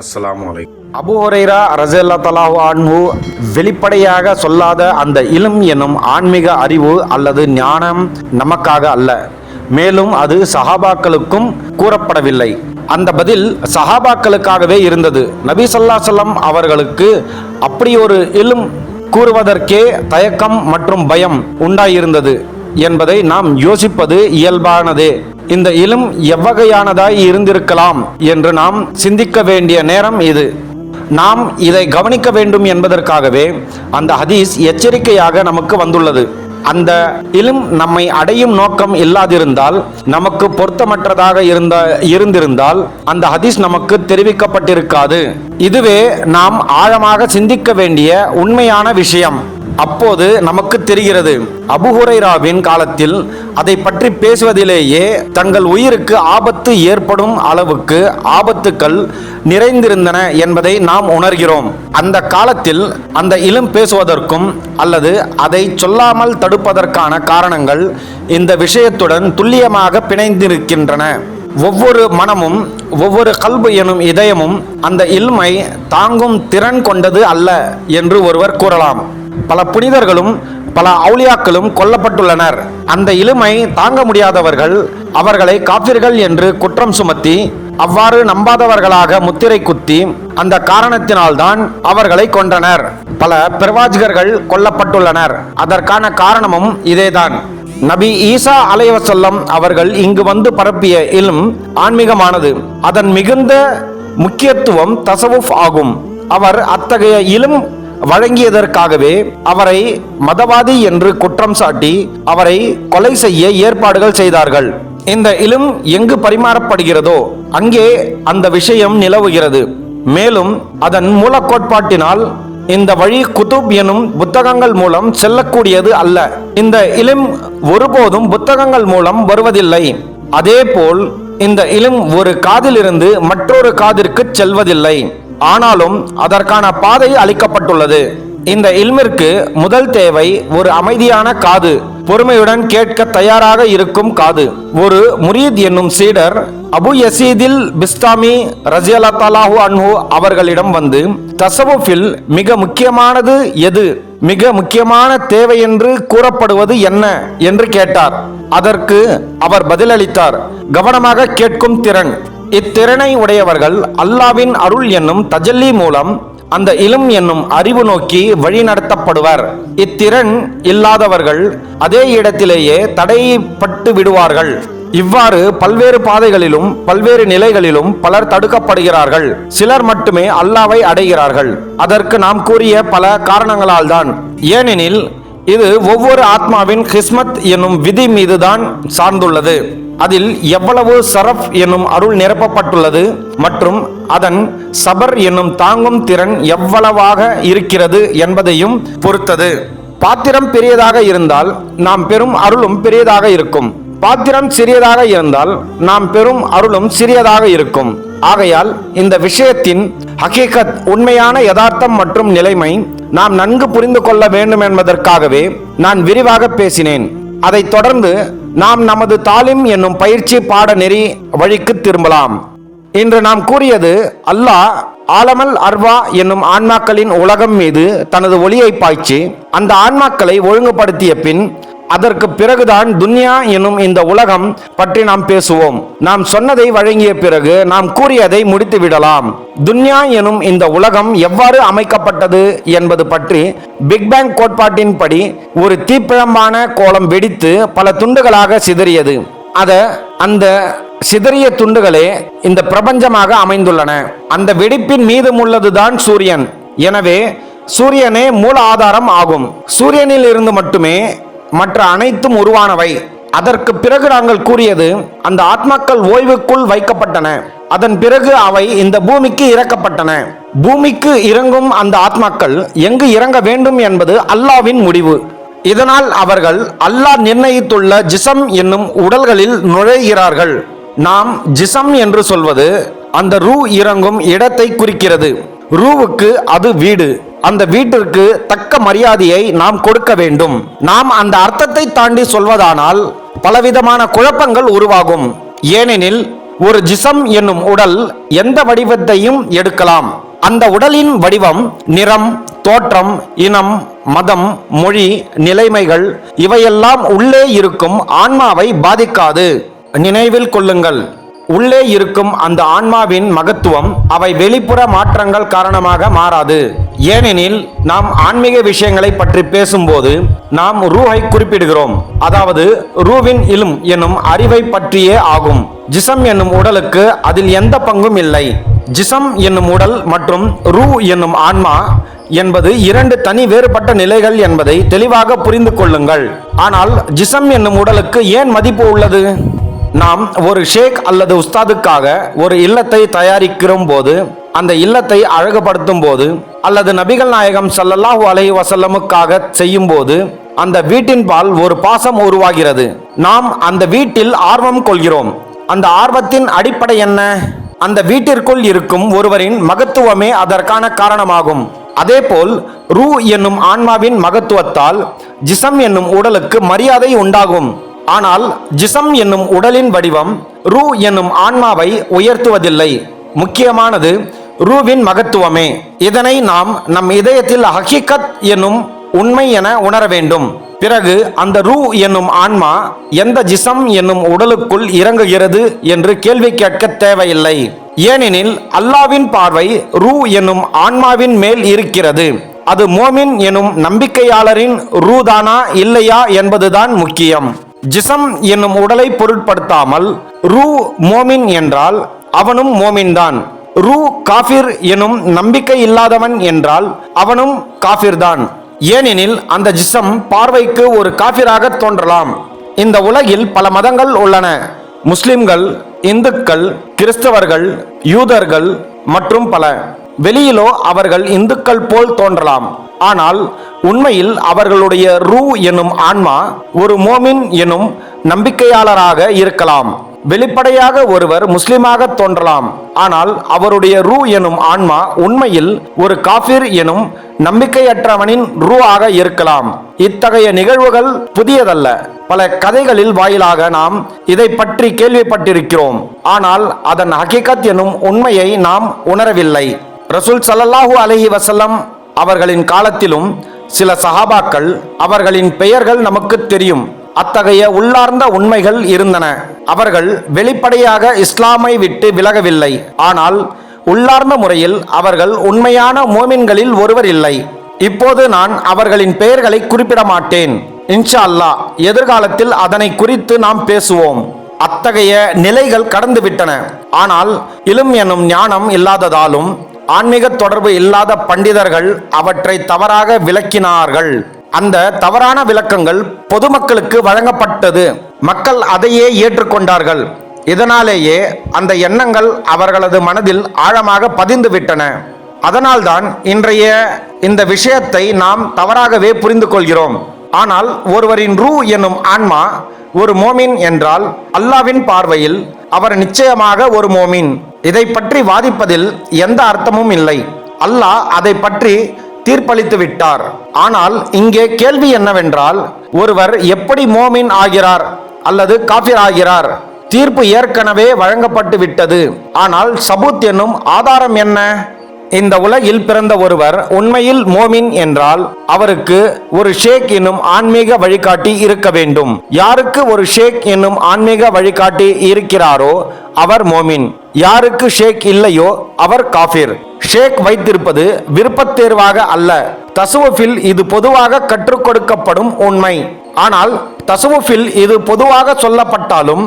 அஸ்லாம் அபு ஹுரைரா ரசல்லா தலாஹு ஆன்மு வெளிப்படையாக சொல்லாத அந்த இலும் எனும் ஆன்மீக அறிவு அல்லது ஞானம் நமக்காக அல்ல. மேலும் அது சஹாபாக்களுக்கும் கூறப்படவில்லை. அந்த பதில் சஹாபாக்களுக்காகவே இருந்தது. நபி சொல்லா சொல்லம் அவர்களுக்கு அப்படி ஒரு இலும் கூறுவதற்கே தயக்கம் மற்றும் பயம் உண்டாயிருந்தது. என்பதை நாம் யோசிப்பது இயல்பானதே. இந்த இலும் எவ்வகையானதாய் இருந்திருக்கலாம் என்று நாம் சிந்திக்க வேண்டிய நேரம் இது. நாம் இதை கவனிக்க வேண்டும் என்பதற்காகவே அந்த ஹதீஸ் எச்சரிக்கையாக நமக்கு வந்துள்ளது. அந்த இலும் நம்மை அடையும் நோக்கம் இல்லாதிருந்தால் நமக்கு பொருத்தமற்றதாக இருந்த இருந்திருந்தால் அந்த ஹதீஸ் நமக்கு தெரிவிக்கப்பட்டிருக்காது. இதுவே நாம் ஆழமாக சிந்திக்க வேண்டிய உண்மையான விஷயம். அப்போது நமக்கு தெரிகிறது அபுஹுரைராவின் காலத்தில் அதை பற்றி பேசுவதிலேயே தங்கள் உயிருக்கு ஆபத்து ஏற்படும் அளவுக்கு ஆபத்துக்கள் நிறைந்திருந்தன என்பதை நாம் உணர்கிறோம். அந்த காலத்தில் அந்த இளம் பேசுவதற்கும் அல்லது அதை சொல்லாமல் தடுப்பதற்கான காரணங்கள் இந்த விஷயத்துடன் துல்லியமாக பிணைந்திருக்கின்றன. ஒவ்வொரு மனமும் ஒவ்வொரு கல்பு எனும் இதயமும் அந்த இல்மை தாங்கும் திறன் கொண்டது அல்ல என்று ஒருவர் கூறலாம். பல புனிதர்களும் பல அவுளியாக்களும் கொல்லப்பட்டுள்ளனர். அந்த இழுமை தாங்க முடியாதவர்கள் அவர்களை காப்பீர்கள் என்று குற்றம் சுமத்தி அவ்வாறு நம்பாதவர்களாக முத்திரை குத்தி அந்த காரணத்தினால்தான் அவர்களை கொன்றனர். பல பிரவாஜகர்கள் கொல்லப்பட்டுள்ளனர். அதற்கான காரணமும் இதேதான். நபி ஈசா அலைவசல்லம் அவர்கள் இங்கு வந்து பரப்பிய இல்ம் ஆன்மீகமானது. அதன் மிகுந்த முக்கியத்துவம் தசவுஃப் ஆகும். அவர் அத்தகைய இலும் வழங்கியதற்காகவே அவரை மதவாதி என்று குற்றம் சாட்டி அவரை கொலை செய்ய ஏற்பாடுகள் செய்தார்கள். இந்த இலும் எங்கு பரிமாறப்படுகிறதோ அங்கே அந்த விஷயம் நிலவுகிறது. மேலும் அதன் மூலக்கோட்பாட்டினால் இந்த வழி குதுப் எனும் புத்தகங்கள் மூலம் செல்லக்கூடியது அல்ல. இந்த இலும் ஒருபோதும் புத்தகங்கள் மூலம் வருவதில்லை. அதேபோல் இந்த இலும் ஒரு காதிலிருந்து மற்றொரு காதிற்கு செல்வதில்லை. ஆனாலும் அதற்கான பாதை அளிக்கப்பட்டுள்ளது. இந்த இல்மிற்கு முதல் தேவை ஒரு அமைதியான காது பொறுமையுடன் கேட்க தயாராக இருக்கும் காது. ஒரு முரீத் என்னும் சீடர் அபு யசீதில் பிஸ்தாமி ரஜியலா தலாஹு அன்ஹு அவர்களிடம் வந்து தசவுஃபில் மிக முக்கியமானது எது? மிக முக்கியமான தேவை என்று கூறப்படுவது என்ன? என்று கேட்டார். அதற்கு அவர் பதிலளித்தார் கவனமாக கேட்கும் திறன். இத்திறனை உடையவர்கள் அல்லாவின் அருள் என்னும் தஜல்லி மூலம் அந்த இளம் என்னும் அறிவு நோக்கி வழிநடத்தப்படுவர். இத்திறன் இல்லாதவர்கள் அதே இடத்திலேயே தடைப்பட்டு விடுவார்கள். இவ்வாறு பல்வேறு பாதைகளிலும் பல்வேறு நிலைகளிலும் பலர் தடுக்கப்படுகிறார்கள். சிலர் மட்டுமே அல்லாவை அடைகிறார்கள். அதற்கு நாம் கூறிய பல காரணங்களால் தான் ஏனெனில் இது ஒவ்வொரு ஆத்மாவின் கிஸ்மத் என்னும் விதி மீதுதான் சார்ந்துள்ளது. அதில் எவ்வளவு சரஃப் என்னும் அருள் நிரப்பப்பட்டுள்ளது மற்றும் அதன் சபர் என்னும் தாங்கும் திறன் எவ்வளவாக இருக்கிறது என்பதையும் பொறுத்தது. பாத்திரம் பெரியதாக இருந்தால் நாம் பெறும் அருளும் பெரியதாக இருக்கும். பாத்திரம் சிறியதாக இருந்தால் நாம் பெறும் அருளும் சிறியதாக இருக்கும். ஆகையால் இந்த விஷயத்தின் ஹகீகத் உண்மையான யதார்த்தம் மற்றும் நிலைமை நாம் நன்கு புரிந்து கொள்ள வேண்டும் என்பதற்காகவே நான் விரிவாக பேசினேன். அதைத் தொடர்ந்து நாம் நமது தாலிம் என்னும் பயிற்சி பாடநெறி வழிக்கு திரும்பலாம். இன்று நாம் கூறியது அல்லாஹ் ஆலமல் அர்வா என்னும் ஆன்மாக்களின் உலகம் மீது தனது ஒளியை பாய்ச்சி அந்த ஆன்மாக்களை ஒழுங்குபடுத்திய பின் அதற்கு பிறகுதான் துன்யா எனும் இந்த உலகம் பற்றி நாம் பேசுவோம். நாம் சொன்னதை வழங்கிய பிறகு நாம் கூறியதை முடித்து விடலாம். துன்யா எனும் இந்த உலகம் எவ்வாறு அமைக்கப்பட்டது என்பது பற்றி பிக் பேங் கோட்பாட்டின்படி ஒரு தீப்பிழம்பான கோலம் வெடித்து பல துண்டுகளாக சிதறியது. அத அந்த சிதறிய துண்டுகளே இந்த பிரபஞ்சமாக அமைந்துள்ளன. அந்த வெடிப்பின் மீதும் உள்ளதுதான் சூரியன். எனவே சூரியனே மூல ஆதாரம் ஆகும். சூரியனில் இருந்து மட்டுமே மற்ற அனைத்தும் உருவானவை. அதற்கு பிறகு நாங்கள் கூறியது அந்த ஆத்மாக்கள் ஓய்வுக்குள் வைக்கப்பட்டன. அதன் பிறகு அவை இந்த பூமிக்கு இறக்கப்பட்டன. பூமிக்கு இறங்கும் அந்த ஆத்மாக்கள் எங்கு இறங்க வேண்டும் என்பது அல்லாவின் முடிவு. இதனால் அவர்கள் அல்லாஹ் நிர்ணயித்துள்ள ஜிசம் என்னும் உடல்களில் நுழைகிறார்கள். நாம் ஜிசம் என்று சொல்வது அந்த ரூ இறங்கும் இடத்தை குறிக்கிறது. ரூவுக்கு அது வீடு. அந்த வீட்டிற்கு தக்க மரியாதையை நாம் கொடுக்க வேண்டும். நாம் அந்த அர்த்தத்தை தாண்டி சொல்வதானால் பலவிதமான குழப்பங்கள் உருவாகும். ஏனெனில் ஒரு ஜிசம் என்னும் உடல் எந்த வடிவத்தையும் எடுக்கலாம். அந்த உடலின் வடிவம் நிறம் தோற்றம் இனம் மதம் மொழி நிலைமைகள் இவையெல்லாம் உள்ளே இருக்கும் ஆன்மாவை பாதிக்காது. நினைவில் கொள்ளுங்கள். உள்ளே இருக்கும் அந்த ஆன்மாவின் மகத்துவம் அவை வெளிப்புற மாற்றங்கள் காரணமாக மாறாது. ஏனெனில் நாம் ஆன்மீக விஷயங்களை பற்றி பேசும்போது நாம் ரூஹை குறிப்பிடுகிறோம். அதாவது ரூவின் இலும் எனும் அறிவை பற்றியே ஆகும். ஜிசம் என்னும் உடலுக்கு அதில் எந்த பங்கும் இல்லை. ஜிசம் என்னும் உடல் மற்றும் ரூ என்னும் ஆன்மா என்பது இரண்டு தனி வேறுபட்ட நிலைகள் என்பதை தெளிவாக புரிந்து கொள்ளுங்கள். ஆனால் ஜிசம் என்னும் உடலுக்கு ஏன் மதிப்பு உள்ளது? நாம் ஒரு ஷேக் அல்லது உஸ்தாதுக்காக ஒரு இல்லத்தை தயாரிக்கிறோம் போது அந்த இல்லத்தை அழகுபடுத்தும் போது அல்லது நபிகள் நாயகம் சல்லல்லாஹு அலை வசல்லமுக்காக செய்யும் போது அந்த வீட்டின் பால் ஒரு பாசம் உருவாகிறது. நாம் அந்த வீட்டில் ஆர்வம் கொள்கிறோம். அந்த ஆர்வத்தின் அடிப்படை என்ன? அந்த வீட்டிற்குள் இருக்கும் ஒருவரின் மகத்துவமே அதற்கான காரணமாகும். அதேபோல் ரூ என்னும் ஆன்மாவின் மகத்துவத்தால் ஜிசம் என்னும் உடலுக்கு மரியாதை உண்டாகும். ஆனால் ஜிசம் என்னும் உடலின் வடிவம் ரூ என்னும் ஆன்மாவை உயர்த்துவதில்லை. முக்கியமானது ரூவின் மகத்துவமே. இதனை நாம் நம் இதயத்தில் ஹகிகத் என்னும் உண்மை என உணர வேண்டும். பிறகு அந்த ரூ என்னும் ஆன்மா எந்த ஜிசம் என்னும் உடலுக்குள் இறங்குகிறது என்று கேள்வி கேட்க தேவையில்லை. ஏனெனில் அல்லாவின் பார்வை ரூ என்னும் ஆன்மாவின் மேல் இருக்கிறது. அது மோமின் எனும் நம்பிக்கையாளரின் ரூதானா இல்லையா என்பதுதான் முக்கியம். ஜிசம் என்னும் உடலை பொருட்படுத்தாமல் ரூ மோமின் என்றால் அவனும் மோமின் தான் ரூ காஃபிர் எனும் நம்பிக்கை இல்லாதவன் என்றால் அவனும் காஃபிர்தான். ஏனெனில் அந்த ஜிசம் பார்வைக்கு ஒரு காஃபிராக தோன்றலாம். இந்த உலகில் பல மதங்கள் உள்ளன. முஸ்லிம்கள் இந்துக்கள் கிறிஸ்தவர்கள் யூதர்கள் மற்றும் பல. வெளியிலோ அவர்கள் இந்துக்கள் போல் தோன்றலாம். ஆனால் உண்மையில் அவர்களுடைய ரூ எனும் ஆன்மா ஒரு மோமின் எனும் நம்பிக்கையாளராக இருக்கலாம். வெளிப்படையாக ஒருவர் முஸ்லிமாக தோன்றலாம். ஆனால் அவருடைய ரூ எனும் ஆன்மா உண்மையில் ஒரு காஃபிர் எனும் நம்பிக்கையற்றவனின் ரூ ஆக இருக்கலாம். இத்தகைய நிகழ்வுகள் புதியதல்ல. பல கதைகளில் வாயிலாக நாம் இதை பற்றி கேள்விப்பட்டிருக்கிறோம். ஆனால் அதன் ஹகிகத் எனும் உண்மையை நாம் உணரவில்லை. ரசூல் ஸல்லல்லாஹு அலஹி வசல்லம் அவர்களின் காலத்திலும் சில சஹாபாக்கள் அவர்களின் பெயர்கள் நமக்கு தெரியும். அத்தகைய உள்ளார்ந்த உண்மைகள் இருந்தன. அவர்கள் வெளிப்படையாக இஸ்லாமை விட்டு விலகவில்லை. ஆனால் உள்ளார்ந்த முறையில் அவர்கள் உண்மையான மோமின்களில் ஒருவர் இல்லை. இப்போது நான் அவர்களின் பெயர்களை குறிப்பிட மாட்டேன் இன்ஷா அல்லாஹ் எதிர்காலத்தில் அதனை குறித்து நாம் பேசுவோம். அத்தகைய நிலைகள் கடந்துவிட்டன. ஆனால் இலும் எனும் ஞானம் இல்லாததாலும் ஆன்மீக தொடர்பு இல்லாத பண்டிதர்கள் அவற்றை தவறாக விளக்கினார்கள். அந்த தவறான விளக்கங்கள் பொதுமக்களுக்கு வழங்கப்பட்டது. மக்கள் அதையே ஏற்றுக்கொண்டார்கள். இதனாலேயே அந்த எண்ணங்கள் அவர்களது மனதில் ஆழமாக பதிந்து விட்டன அதனால்தான் இன்றைய இந்த விஷயத்தை நாம் தவறாகவே புரிந்து கொள்கிறோம் ஆனால் ஒருவரின் ரூ என்னும் ஆன்மா ஒரு மோமின் என்றால் அல்லாவின் பார்வையில் அவர் நிச்சயமாக ஒரு மோமின். இதை பற்றி வாதிப்பதில் எந்த அர்த்தமும் இல்லை. அல்லாஹ் அதை பற்றி தீர்ப்பளித்து விட்டார். ஆனால் இங்கே கேள்வி என்னவென்றால் ஒருவர் எப்படி மோமின் ஆகிறார் அல்லது காஃபிர் ஆகிறார்? தீர்ப்பு ஏற்கனவே வழங்கப்பட்டு விட்டது. ஆனால் சபூத் என்னும் ஆதாரம் என்ன? இந்த உலகில் பிறந்த ஒருவர் உண்மையில் மோமின் என்றால் அவருக்கு ஒரு ஷேக் என்னும் ஆன்மீக வழிகாட்டி இருக்க வேண்டும். யாருக்கு ஒரு ஷேக் என்னும் ஆன்மீக வழிகாட்டி இருக்கிறாரோ அவர் மோமின். யாருக்கு ஷேக் இல்லையோ அவர் காஃபிர். ஷேக் வைத்திருப்பது விருப்பத் தேர்வாக அல்ல. தசுவஃபில் இது பொதுவாக கற்றுக் கொடுக்கப்படும் உண்மை. ஆனால் தசுவஃபில் இது பொதுவாக சொல்லப்பட்டாலும்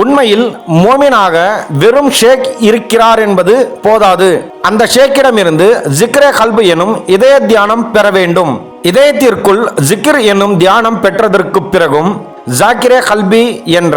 உண்மையில் மோமினாக வெறும் ஷேக் இருக்கிறார் என்பது போதாது. அந்த ஷேக்கிடமிருந்து ஜிக்ரே கல்பு எனும் இதய தியானம் பெற வேண்டும். இதயத்திற்குள் ஜிக்ர் என்னும் தியானம் பெற்றதற்கு பிறகும் ஜாக்கிரே கல்பி என்ற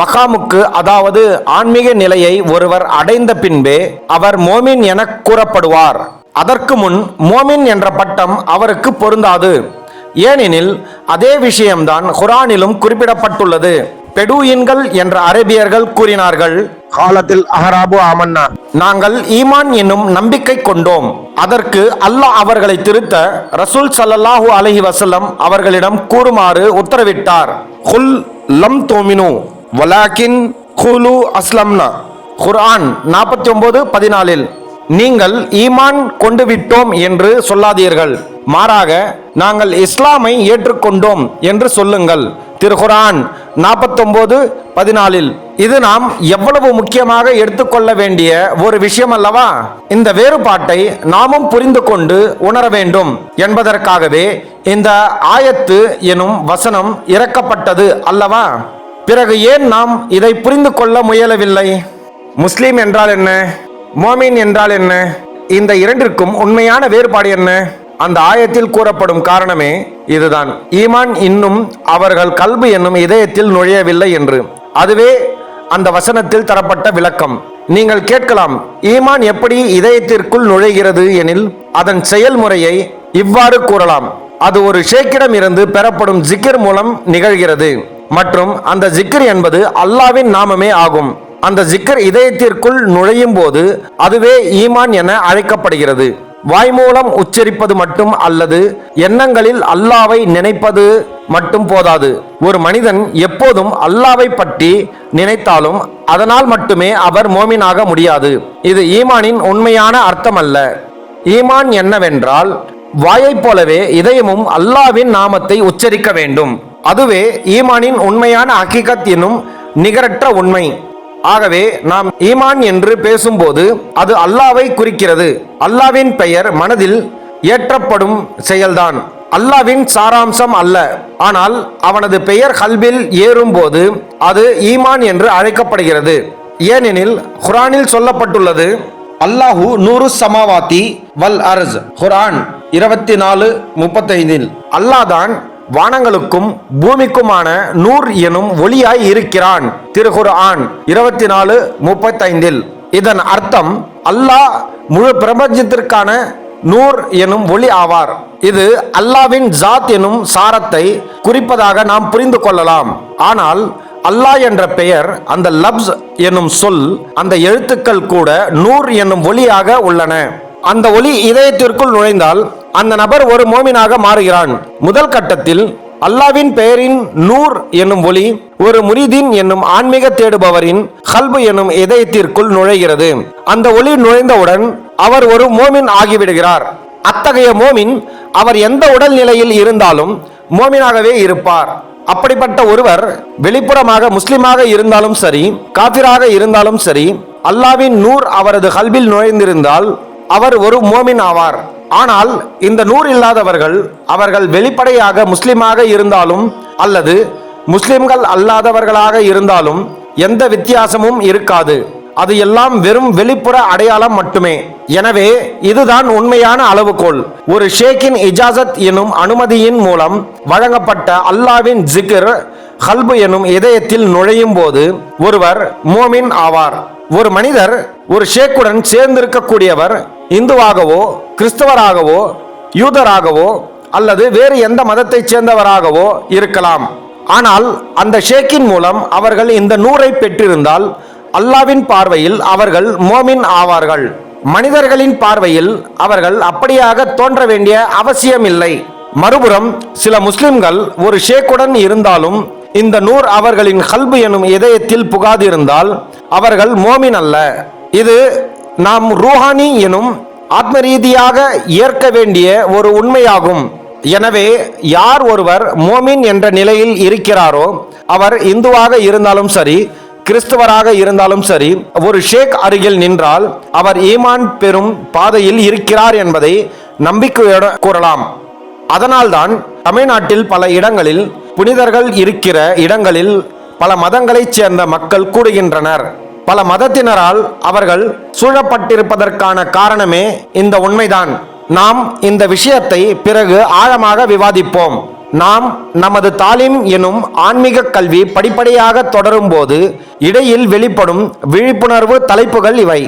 மகாமுக்கு அதாவது ஆன்மீக நிலையை ஒருவர் அடைந்த பின்பே அவர் மோமின் என கூறப்படுவார். அதற்கு முன் மோமின் என்ற பட்டம் அவருக்கு பொருந்தாது. ஏனெனில் அதே விஷயம்தான் குரானிலும் குறிப்பிடப்பட்டுள்ளது. பெடூயின்கள் என்ற அரேபியர்கள் கூறினார்கள். காலத்தில் அஹராபு ஆமன்னா. நாங்கள் ஈமான் என்னும் நம்பிக்கை கொண்டோம். அதற்கு அல்லாஹ் அவர்களை திருத்த ரசூல் ஸல்லல்லாஹு அலைஹி வஸல்லம் அவர்களிடம் கூறுமாறு உத்தரவிட்டார். குல் லம் தோமினு வலாக்கின் குலு அஸ்லம்னா. குர்ஆன் நாற்பத்தி ஒன்பது பதினாலில் நீங்கள் ஈமான் கொண்டு விட்டோம் என்று சொல்லாதீர்கள். மாறாக நாங்கள் இஸ்லாமை ஏற்றுக்கொண்டோம் என்று சொல்லுங்கள். திருகுரான் நாற்பத்தொம்போது பதினாலில் இது நாம் எவ்வளவு முக்கியமாக எடுத்துக்கொள்ள வேண்டிய ஒரு விஷயம் அல்லவா? இந்த வேறுபாட்டை நாமும் புரிந்து கொண்டு உணர வேண்டும் என்பதற்காகவே இந்த ஆயத்து எனும் வசனம் இறக்கப்பட்டது அல்லவா? பிறகு ஏன் நாம் இதை புரிந்து கொள்ள முயலவில்லை? முஸ்லீம் என்றால் என்ன? மோமின் என்றால் என்ன? இந்த இரண்டிற்கும் உண்மையான வேறுபாடு என்ன? அந்த ஆயத்தில் கூறப்படும் காரணமே இதுதான். ஈமான் இன்னும் அவர்கள் கல்பு என்னும் இதயத்தில் நுழையவில்லை என்று. அதுவே அந்த வசனத்தில் தரப்பட்ட விளக்கம். நீங்கள் கேட்கலாம் ஈமான் எப்படி இதயத்திற்குள் நுழைகிறது எனில் அதன் செயல்முறையை இவ்வாறு கூறலாம். அது ஒரு ஷேக்கிடம் இருந்து பெறப்படும் ஜிக்கிர் மூலம் நிகழ்கிறது. மற்றும் அந்த ஜிக்கிர் என்பது அல்லாவின் நாமமே ஆகும். அந்த ஜிக்கர் இதயத்திற்குள் நுழையும் போது அதுவே ஈமான் என அழைக்கப்படுகிறது. வாய் மூலம் உச்சரிப்பது மட்டும் அல்லது எண்ணங்களில் அல்லாவை நினைப்பது மட்டும் போதாது. ஒரு மனிதன் எப்போதும் அல்லாவை பற்றி நினைத்தாலும் அதனால் மட்டுமே அவர் மோமினாக முடியாது. இது ஈமானின் உண்மையான அர்த்தம் அல்ல ஈமான் என்னவென்றால் வாயைப் போலவே இதயமும் அல்லாவின் நாமத்தை உச்சரிக்க வேண்டும். அதுவே ஈமானின் உண்மையான ஹக்கீகத் என்னும் நிகரற்ற உண்மை. ஆகவே நாம் ஈமான் என்று பேசும்போது அது அல்லாவை குறிக்கிறது. அல்லாவின் பெயர் மனதில் ஏற்றப்படும் செயல்தான். அல்லாவின் சாராம்சம் அல்ல. ஆனால் அவனது பெயர் ஹல்பில் ஏறும்போது அது ஈமான் என்று அழைக்கப்படுகிறது. ஏனெனில் குரானில் சொல்லப்பட்டுள்ளது அல்லாஹு நூறு சமாவாத்தி வல் அர்ஸ். குரான் இருபத்தி நாலு முப்பத்தைந்தில் அல்லாதான் வானங்களுக்கும் பூமிக்குமான நூர் எனும் ஒளியாய் இருக்கிறான். திருகுர் ஆண் இருபத்தி நாலு முப்பத்தைந்தில். இதன் அர்த்தம் அல்லாஹ் முழு பிரபஞ்சத்திற்கான நூர் எனும் ஒளி ஆவார். இது அல்லாவின் ஜாத் எனும் சாரத்தை குறிப்பதாக நாம் புரிந்து கொள்ளலாம். ஆனால் அல்லாஹ் என்ற பெயர் அந்த லப்ஸ் என்னும் சொல் அந்த எழுத்துக்கள் கூட நூர் என்னும் ஒளியாக உள்ளன. அந்த ஒளி இதயத்திற்குள் நுழைந்தால் அந்த நபர் ஒரு மோமினாக மாறுகிறான். முதல் கட்டத்தில் அல்லாவின் பெயரின் நூர் என்னும் ஒளி ஒரு முரிதீன் என்னும் ஆன்மீக தேடுபவரின் கல்பு என்னும் இதயத்திற்குள் நுழைகிறது. அந்த ஒளி நுழைந்தவுடன் அவர் ஒரு மோமின் ஆகிவிடுகிறார். அத்தகைய மோமின் அவர் எந்த உடல் நிலையில் இருந்தாலும் மோமினாகவே இருப்பார். அப்படிப்பட்ட ஒருவர் வெளிப்புறமாக முஸ்லிமாக இருந்தாலும் சரி காபிராக இருந்தாலும் சரி அல்லாவின் நூர் அவரது கல்பில் நுழைந்திருந்தால் அவர் ஒரு மோமின் ஆவார். ஆனால் இந்த நூறு இல்லாதவர்கள் அவர்கள் வெளிப்படையாக முஸ்லிமாக இருந்தாலும் அல்லது முஸ்லிம்கள் அல்லாதவர்களாக இருந்தாலும் எந்த வித்தியாசமும் இருக்காது. அது எல்லாம் வெறும் வெளிப்புற அடையாளம் மட்டுமே. எனவே இதுதான் உண்மையான அளவுகோல். ஒரு ஷேக்கின் இஜாசத் எனும் அனுமதியின் மூலம் வழங்கப்பட்ட அல்லாவின் ஜிகிர் ஹல்பு எனும் இதயத்தில் நுழையும் போது ஒருவர் மோமின் ஆவார். ஒரு மனிதர் ஒரு ஷேக்குடன் சேர்ந்திருக்கக்கூடியவர் இந்துவாகவோ கிறிஸ்தவராகவோ யூதராகவோ அல்லது வேறு எந்த மதத்தைச் சேர்ந்தவராகவோ இருக்கலாம். ஆனால் அந்த ஷேக்கின் மூலம் அவர்கள் இந்த நூரை பெற்றிருந்தால் அல்லாவின் பார்வையில் அவர்கள் மோமின் ஆவார்கள். மனிதர்களின் பார்வையில் அவர்கள் அப்படியாக தோன்ற வேண்டிய அவசியம் இல்லை மறுபுறம் சில முஸ்லிம்கள் ஒரு ஷேக்குடன் இருந்தாலும் இந்த நூர் அவர்களின் கல்பு எனும் இதயத்தில் புகாதிருந்தால் அவர்கள் மோமின் அல்ல. இது நாம் ரூஹானி எனும் ஆத்ம ரீதியாக ஏற்க வேண்டிய ஒரு உண்மையாகும். எனவே யார் ஒருவர் மோமின் என்ற நிலையில் இருக்கிறாரோ அவர் இந்துவாக இருந்தாலும் சரி கிறிஸ்துவராக இருந்தாலும் சரி ஒரு ஷேக் அருகில் நின்றால் அவர் ஈமான் பெறும் பாதையில் இருக்கிறார் என்பதை நம்பிக்கையோட கூறலாம். அதனால்தான் தமிழ்நாட்டில் பல இடங்களில் புனிதர்கள் இருக்கிற இடங்களில் பல மதங்களைச் சேர்ந்த மக்கள் கூடுகின்றனர். பல மதத்தினரால் அவர்கள் சூழப்பட்டிருப்பதற்கான காரணமே இந்த உண்மைதான். நாம் இந்த விஷயத்தை பிறகு ஆழமாக விவாதிப்போம். நாம் நமது தாலிம் எனும் ஆன்மீக கல்வி படிப்படியாக தொடரும் போது இடையில் வெளிப்படும் விழிப்புணர்வு தலைப்புகள் இவை.